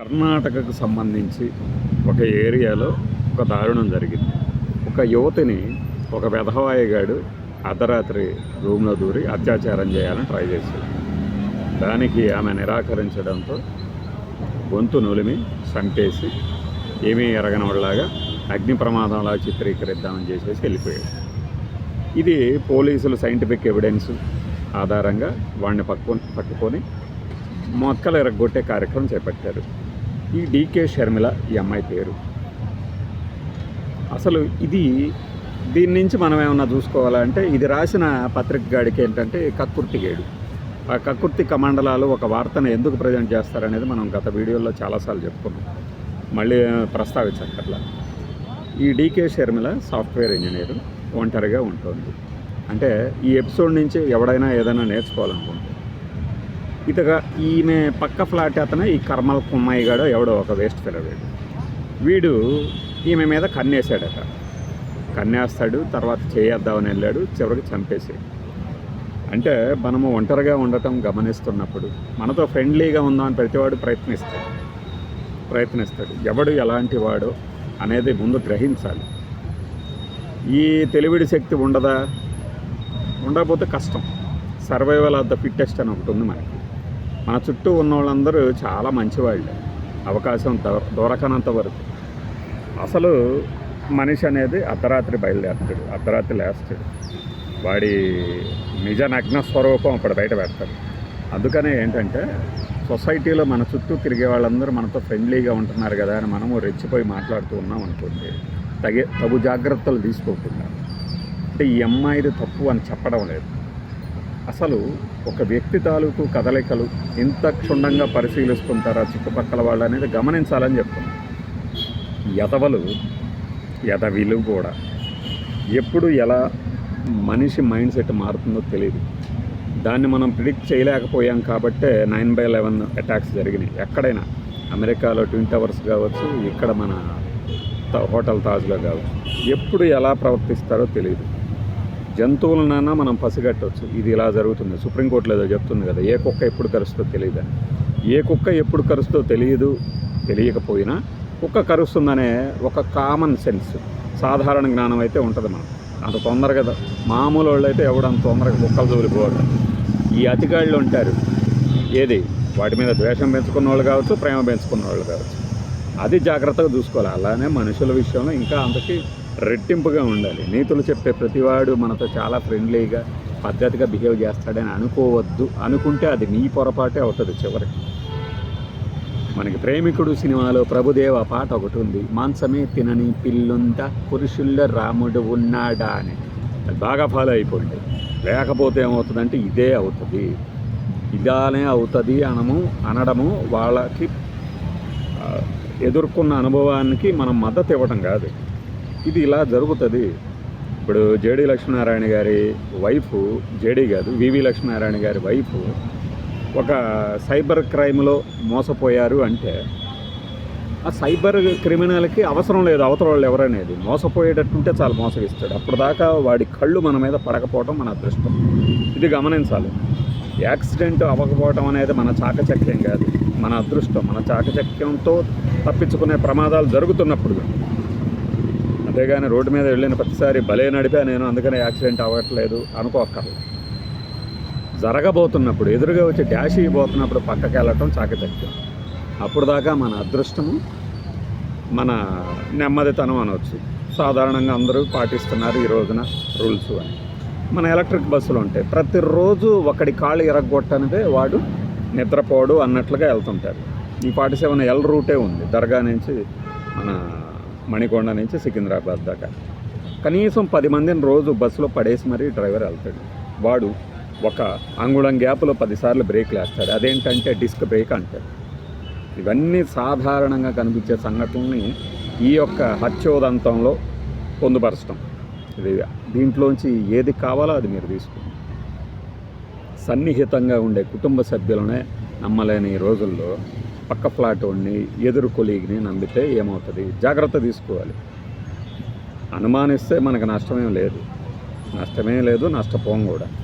కర్ణాటకకు సంబంధించి ఒక ఏరియాలో ఒక దారుణం జరిగింది. ఒక యువతిని ఒక వెధవాయిగాడు అర్ధరాత్రి రూమ్లో దూరి అత్యాచారం చేయాలని ట్రై చేశాడు. దానికి ఆమె నిరాకరించడంతో గొంతు నులిమి సంపేసి ఏమీ ఎరగనవాళ్ళలాగా అగ్ని ప్రమాదంలా చిత్రీకరిద్దామని చేసేసి వెళ్ళిపోయాడు. ఇది పోలీసులు సైంటిఫిక్ ఎవిడెన్స్ ఆధారంగా వాడిని పట్టుకొని పట్టుకొని మొక్కలు ఎరగొట్టే కార్యక్రమం చేపట్టారు. ఈ డీకే షర్మిల ఈ అమ్మాయి పేరు. అసలు ఇది దీని నుంచి మనం ఏమన్నా చూసుకోవాలంటే ఇది రాసిన పత్రిక గాడికి ఏంటంటే కక్కుర్తి గేడు. ఆ కక్కుర్తి కమండలాలు ఒక వార్తను ఎందుకు ప్రజెంట్ చేస్తారనేది మనం గత వీడియోలో చాలాసార్లు చెప్పుకున్నాం. మళ్ళీ ప్రస్తావించక్కర్లా ఈ డీకే షర్మిల సాఫ్ట్వేర్ ఇంజనీర్ ఒంటరిగా ఉంటుంది. అంటే ఈ ఎపిసోడ్ నుంచి ఎవడైనా ఏదైనా నేర్చుకోవాలనుకుంటున్నాను ఇతగా ఈమె పక్క ఫ్లాట్ అతను ఈ కర్మల కుమ్మాయి గాడు ఎవడో ఒక వేస్ట్ పిల్లవాడు వీడు. ఈమె మీద కన్నేసాడట కన్నేస్తాడు తర్వాత చేయేద్దామని వెళ్ళాడు చివరికి చంపేసాడు అంటే మనము ఒంటరిగా ఉండటం గమనిస్తున్నప్పుడు మనతో ఫ్రెండ్లీగా ఉందామని ప్రతివాడు ప్రయత్నిస్తాడు. ప్రయత్నిస్తాడు. ఎవడు ఎలాంటి వాడో అనేది ముందు గ్రహించాలి. ఈ తెలివిడి శక్తి ఉండదా? ఉండకపోతే కష్టం. సర్వైవల్ ఆఫ్ ద ఫిట్టెస్ట్ అని ఒకటి ఉంది మనకి. మన చుట్టూ ఉన్న వాళ్ళందరూ చాలా మంచివాళ్ళే. అవకాశం దొరకనంత వరకు. అసలు మనిషి అనేది అర్ధరాత్రి బయలుదేరుతాడు. అర్ధరాత్రి లేస్తాడు. వాడి నిజ నగ్న స్వరూపం అప్పుడు బయట పెడతాడు. అందుకనే ఏంటంటే సొసైటీలో మన చుట్టూ తిరిగే వాళ్ళందరూ మనతో ఫ్రెండ్లీగా ఉంటున్నారు కదా అని మనము రెచ్చిపోయి మాట్లాడుతూ ఉన్నాం అనుకోండి తగే తగు జాగ్రత్తలు తీసుకోకుండా. అంటే ఈ అమ్మాయిది తప్పు అని చెప్పడం లేదు. అసలు ఒక వ్యక్తి తాలూకు కదలికలు ఇంత క్షుణ్ణంగా పరిశీలిస్తుంటారా చుట్టుపక్కల వాళ్ళు అనేది గమనించాలని చెప్తున్నాను యదవలు యదవిలు కూడా. ఎప్పుడు ఎలా మనిషి మైండ్ సెట్ మారుతుందో తెలియదు దాన్ని మనం ప్రిడిక్ట్ చేయలేకపోయాం కాబట్టే నైన్ బై లెవెన్ అటాక్స్ జరిగినాయి. ఎక్కడైనా. అమెరికాలో ట్విన్ టవర్స్ కావచ్చు ఇక్కడ మన హోటల్ తాజ్లో కావచ్చు. ఎప్పుడు ఎలా ప్రవర్తిస్తారో తెలియదు జంతువులనైనా మనం పసిగట్టవచ్చు ఇది ఇలా జరుగుతుంది. సుప్రీంకోర్టులో ఏదో చెప్తుంది కదా ఏ కుక్క ఎప్పుడు కరుస్తుందో తెలియదు? ఏ కుక్క ఎప్పుడు కరుస్తుందో తెలియదు తెలియకపోయినా కుక్క కరుస్తుందనే ఒక కామన్ సెన్స్ సాధారణ జ్ఞానం అయితే ఉంటుంది మనం అంత తొందరగా మామూలు వాళ్ళు అయితే ఎవడంత తొందరగా కుక్కలు జోలిపోవడం ఈ అతిగాళ్ళు ఉంటారు. ఏది? వాటి మీద ద్వేషం పెంచుకున్న వాళ్ళు కావచ్చు ప్రేమ పెంచుకున్న వాళ్ళు కావచ్చు. అది జాగ్రత్తగా చూసుకోవాలి. అలానే మనుషుల విషయంలో ఇంకా అంతకి రెట్టింపుగా ఉండాలి. నీతులు చెప్పే ప్రతివాడు మనతో చాలా ఫ్రెండ్లీగా పద్ధతిగా బిహేవ్ చేస్తాడని అనుకోవద్దు. అనుకుంటే అది నీ పొరపాటే అవుతుంది చివరికి. మనకి ప్రేమికుడు సినిమాలో ప్రభుదేవ పాట ఒకటి ఉంది. మాంసమే తినని పిల్లుంట పురుషుల్లో రాముడు ఉన్నాడా అని. అది బాగా ఫాలో అయిపోయింది లేకపోతే ఏమవుతుందంటే ఇదే అవుతుంది. ఇదానే అవుతుంది అనము అనడము వాళ్ళకి ఎదుర్కొన్న అనుభవానికి మనం మద్దతు ఇవ్వడం కాదు. ఇది ఇలా జరుగుతుంది. ఇప్పుడు జేడి లక్ష్మీనారాయణ గారి వైఫ్ జేడీ కాదు వివి లక్ష్మీనారాయణ గారి వైఫ్ ఒక సైబర్ క్రైమ్లో మోసపోయారు అంటే ఆ సైబర్ క్రిమినల్కి అవసరం లేదు అవతల వాళ్ళు ఎవరనేది. మోసపోయేటట్టుంటే చాలా మోసగిస్తాడు. అప్పుడు దాకా వాడి కళ్ళు మన మీద పడకపోవటం మన అదృష్టం. ఇది గమనించాలి. యాక్సిడెంట్ అవ్వకపోవటం అనేది మన చాకచక్యం కాదు. మన అదృష్టం మన చాకచక్యంతో తప్పించుకునే ప్రమాదాలు జరుగుతున్నప్పుడు అంతేగాని రోడ్డు మీద వెళ్ళిన ప్రతిసారి భలే నడిపా నేను అందుకనే యాక్సిడెంట్ అవ్వట్లేదు అనుకోక్కర్లేదు జరగబోతున్నప్పుడు ఎదురుగా వచ్చి డాష్ ఇవ్వబోతున్నప్పుడు పక్కకి వెళ్ళటం చాకచక్యం. అప్పుడు దాకా మన అదృష్టము మన నెమ్మదితనం అనవచ్చు సాధారణంగా అందరూ పాటిస్తున్నారు ఈ రోజున రూల్స్ అని. మన ఎలక్ట్రిక్ బస్సులు ఉంటాయి ప్రతిరోజు ఒకడి కాళ్ళు ఇరగొట్టనిదే వాడు నిద్రపోడు అన్నట్లుగా వెళ్తుంటారు. ఈ పాటిసేవన ఎల్ రూటే ఉంది. దర్గా నుంచి మన మణికొండ నుంచి సికింద్రాబాద్ దాకా. కనీసం పది మందిని రోజు బస్సులో పడేసి మరీ డ్రైవర్ వెళ్తాడు. వాడు ఒక అంగుళం గ్యాప్లో పదిసార్లు బ్రేక్లు వేస్తాడు అదేంటంటే డిస్క్ బ్రేక్ అంటాడు ఇవన్నీ సాధారణంగా కనిపించే సంఘటనల్ని ఈ యొక్క హత్యోదంతంలో పొందుపరచడం ఇది దీంట్లోంచి ఏది కావాలో అది మీరు తీసుకోండి. సన్నిహితంగా ఉండే కుటుంబ సభ్యులనే నమ్మలేని ఈ రోజుల్లో పక్క ఫ్లాట్ వాడిని ఎదురు కొలీగ్ని నమ్మితే ఏమవుతుంది? జాగ్రత్త తీసుకోవాలి. అనుమానిస్తే మనకు నష్టమేం లేదు. నష్టమేం లేదు నష్టపోం కూడా.